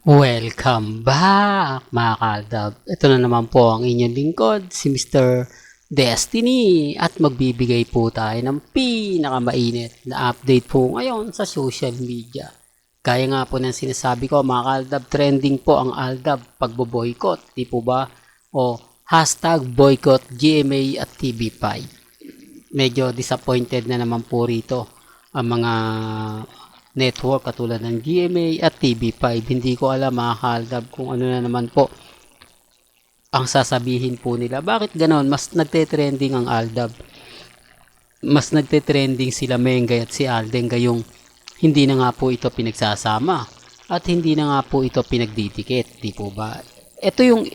Welcome back mga kaldab. Ito na naman po ang inyong lingkod, si Mr. Destiny at magbibigay po tayo ng pinakamainit na update po ngayon sa social media. Kaya nga po ng sinasabi ko mga kaldab, trending po ang Aldab pagbo-boycott, di po ba? O hashtag boycott GMA at TV5. Medyo disappointed na naman po rito ang mga network katulad ng GMA at TV5. Hindi ko alam mga kaldab kung ano na naman po ang sasabihin po nila. Bakit ganon? Mas nagte-trending ang Aldab. Mas nagte-trending sila Mengay at si Alden gayong hindi na nga po ito pinagsasama at hindi na nga po ito pinagdidikit. Di po ba? Ito yung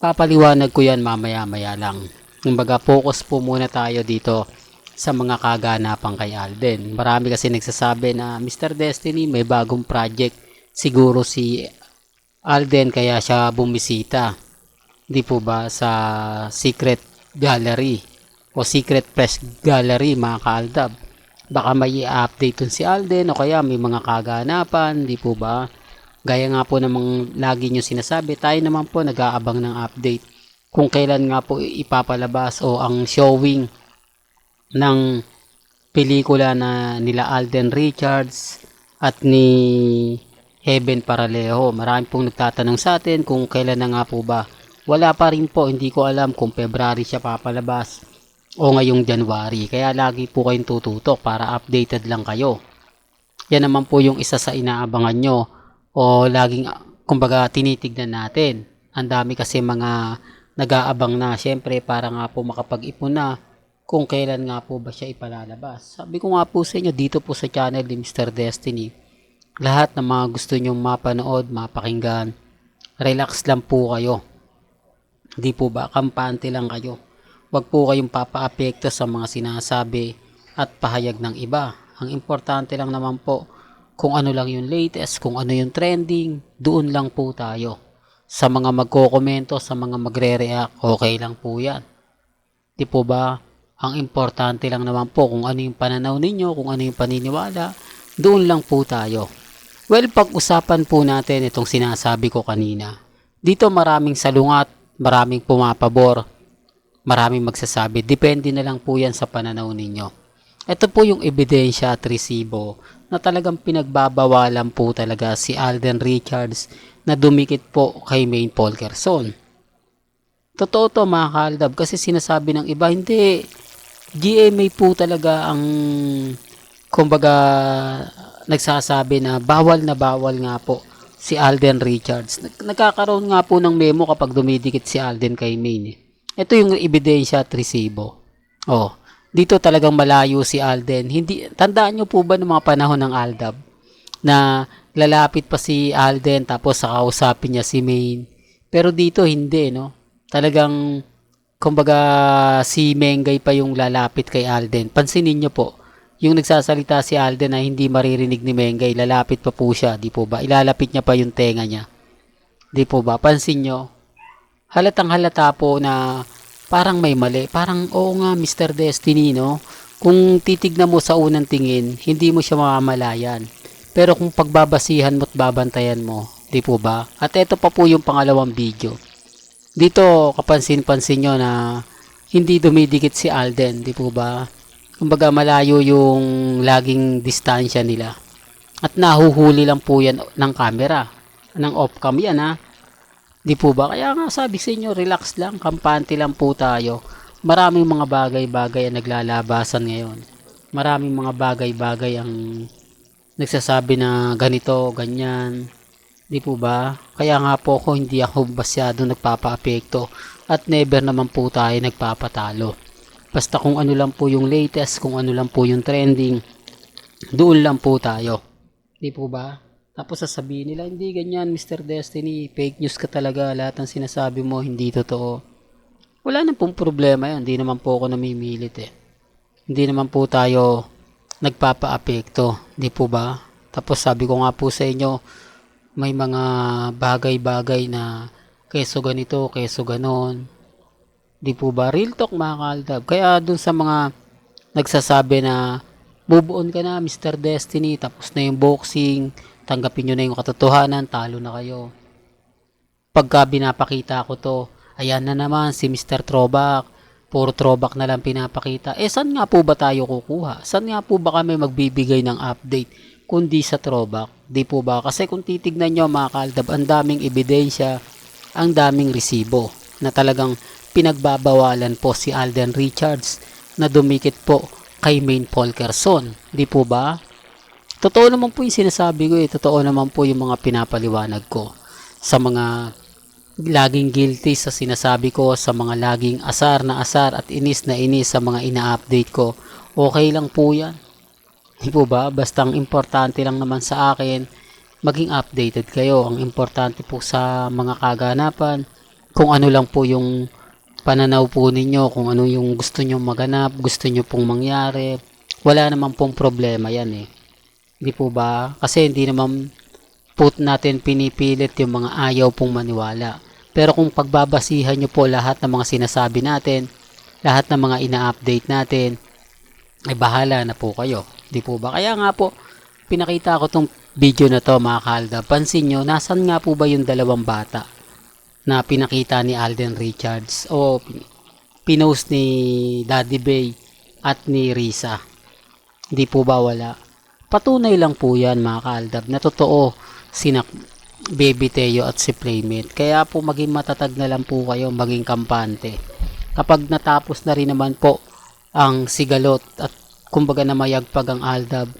papaliwanag ko yan mamaya-maya lang. Kumbaga focus po muna tayo dito sa mga kaganapan kay Alden. Marami kasi nagsasabi na Mr. Destiny may bagong project. Siguro si Alden kaya siya bumisita. Di po ba sa Secret Gallery o Secret Press Gallery mga kaaldab. Baka may update dun si Alden o kaya may mga kaganapan, di po ba? Gaya nga po namang lagi nyo sinasabi, tayo naman po nag-aabang ng update kung kailan nga po ipapalabas o ang showing ng pelikula na nila Alden Richards at ni Heaven Paralejo. Marami pong nagtatanong sa atin kung kailan na nga po ba. Wala pa rin po, hindi ko alam kung February siya papalabas o ngayong January. Kaya lagi po kayong tututok para updated lang kayo. Yan naman po yung isa sa inaabangan nyo o laging kumbaga tinitignan natin. Ang dami kasi mga nag-aabang na. Siyempre para nga po makapag-ipon na kung kailan nga po ba siya ipalalabas. Sabi ko nga po sa inyo dito po sa channel ni Mr. Destiny, lahat ng mga gusto nyong mapanood, mapakinggan, relax lang po kayo. Di po ba, kampante lang kayo. Huwag po kayong papaapekto sa mga sinasabi at pahayag ng iba. Ang importante lang naman po, kung ano lang yung latest, kung ano yung trending, doon lang po tayo. Sa mga magkokomento, sa mga magre-react, okay lang po yan. Di po ba? Ang importante lang naman po kung ano yung pananaw ninyo, kung ano yung paniniwala, doon lang po tayo. Well, pag-usapan po natin itong sinasabi ko kanina. Dito maraming salungat, maraming pumapabor, maraming magsasabi. Depende na lang po yan sa pananaw ninyo. Ito po yung ebidensya at resibo na talagang pinagbabawalan po talaga si Alden Richards na dumikit po kay Maine Polkerson. Totoo to mga kaldab kasi sinasabi ng iba, hindi, GMA po talaga ang kumbaga nagsasabi na bawal na bawal nga po si Alden Richards. Nagkakaroon nga po ng memo kapag dumidikit si Alden kay Maine. Ito yung ebidensya at resibo. Oh, dito talagang malayo si Alden. Hindi tandaan niyo po ba ng mga panahon ng Aldab na lalapit pa si Alden tapos sakausapin niya si Maine. Pero dito hindi no. Talagang kumbaga si Mengay pa yung lalapit kay Alden. Pansinin niyo po, yung nagsasalita si Alden na hindi maririnig ni Mengay, lalapit pa po siya, di po ba? Ilalapit niya pa yung tenga niya. Di po ba? Pansin niyo, halatang halata po na parang may mali. Parang, oo nga, Mr. Destiny, no? Kung titignan mo sa unang tingin, hindi mo siya mamamalayan. Pero kung pagbabasihan mo at babantayan mo, di po ba? At ito pa po yung pangalawang video dito kapansin-pansin nyo na hindi dumidikit si Alden, di po ba? Kumbaga malayo yung laging distansya nila. At nahuhuli lang po yan ng camera. Ng off-cam yan ha. Di po ba? Kaya nga sabi sa inyo, relax lang, kampante lang po tayo. Maraming mga bagay-bagay ang naglalabasan ngayon. Maraming mga bagay-bagay ang nagsasabi na ganito, ganyan Di po ba? Kaya nga po ako hindi ako masyado nagpapa-apekto at never naman po tayo nagpapatalo. Basta kung ano lang po yung latest, kung ano lang po yung trending, doon lang po tayo. Di po ba? Tapos sasabihin nila, hindi ganyan Mr. Destiny, fake news ka talaga, lahat ng sinasabi mo hindi totoo. Wala na pong problema yan, hindi naman po ako namimilit eh. Hindi naman po tayo nagpapa-apekto, di po ba? Tapos sabi ko nga po sa inyo, may mga bagay-bagay na keso ganito, keso ganon. Di po ba? Real talk mga kaldab. Kaya dun sa mga nagsasabi na move on ka na Mr. Destiny, tapos na yung boxing, tanggapin nyo na yung katotohanan, talo na kayo. Pagka binapakita ko to, ayan na naman si Mr. Throwback. Puro throwback na lang pinapakita. Eh, saan nga po ba tayo kukuha? Saan nga po ba kami magbibigay ng update? Kundi sa throwback. Di po ba? Kasi kung titignan nyo mga kaldab, ang daming ebidensya, ang daming resibo na talagang pinagbabawalan po si Alden Richards na dumikit po kay Maine Polkerson. Di po ba? Totoo naman po yung sinasabi ko eh. Totoo naman po yung mga pinapaliwanag ko sa mga laging guilty sa sinasabi ko, sa mga laging asar na asar at inis na inis sa mga ina-update ko. Okay lang po yan. Di po ba? Basta ang importante lang naman sa akin, maging updated kayo. Ang importante po sa mga kaganapan, kung ano lang po yung pananaw po ninyo, kung ano yung gusto nyo maganap, gusto nyo pong mangyari. Wala naman pong problema yan eh. Di po ba? Kasi hindi naman put natin pinipilit yung mga ayaw pong maniwala. Pero kung pagbabasihan nyo po lahat ng mga sinasabi natin, lahat ng mga ina-update natin, ay bahala na po kayo. Di po ba? Kaya nga po, pinakita ko tong video na to mga kalda. Pansin nyo, nasan nga po ba yung dalawang bata na pinakita ni Alden Richards o pin- pinost ni Daddy Bay at ni Risa? Di po ba wala? Patunay lang po yan mga kaaldab na totoo sina Baby Teo at si Playmate. Kaya po maging matatag na lang po kayo, maging kampante. Kapag natapos na rin naman po ang sigalot at kumbaga na mayagpag ang aldab,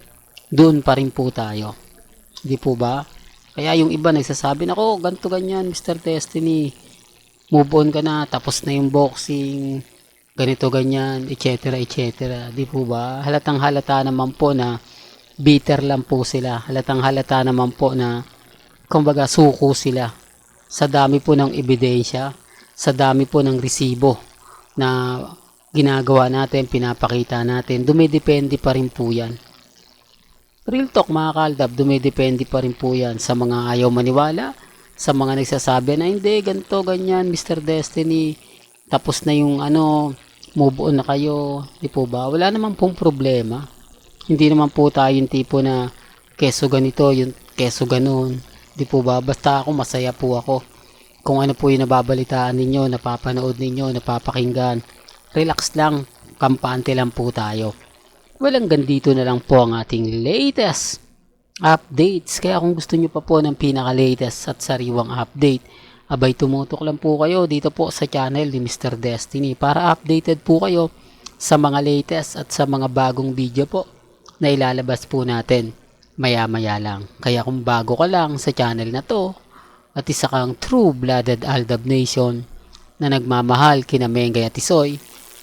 doon pa rin po tayo. Di po ba? Kaya yung iba nagsasabi na, oh, ganto ganyan, Mr. Destiny. Move on ka na, tapos na yung boxing, ganito ganyan, etc. etc. Di po ba? Halatang halata naman po na bitter lang po sila. Halatang halata naman po na kumbaga suko sila sa dami po ng ebidensya, sa dami po ng resibo na ginagawa natin, pinapakita natin, dumidepende pa rin po yan. Real talk mga kaldab, dumidepende pa rin po yan sa mga ayaw maniwala, sa mga nagsasabi na hindi, ganito, ganyan, Mr. Destiny, tapos na yung ano, move on na kayo, di po ba? Wala naman pong problema. Hindi naman po tayo yung tipo na keso ganito, yung keso ganun. Di po ba? Basta ako, masaya po ako. Kung ano po yung nababalitaan ninyo, napapanood ninyo, napapakinggan. Relax lang, kampante lang po tayo. Walang gandito na lang po ang ating latest updates. Kaya kung gusto nyo pa po ng pinaka-latest at sariwang update, abay tumutok lang po kayo dito po sa channel ni Mr. Destiny para updated po kayo sa mga latest at sa mga bagong video po na ilalabas po natin maya-maya lang. Kaya kung bago ka lang sa channel na to at isa kang true-blooded Aldab Nation na nagmamahal kina Mengay at Isoy,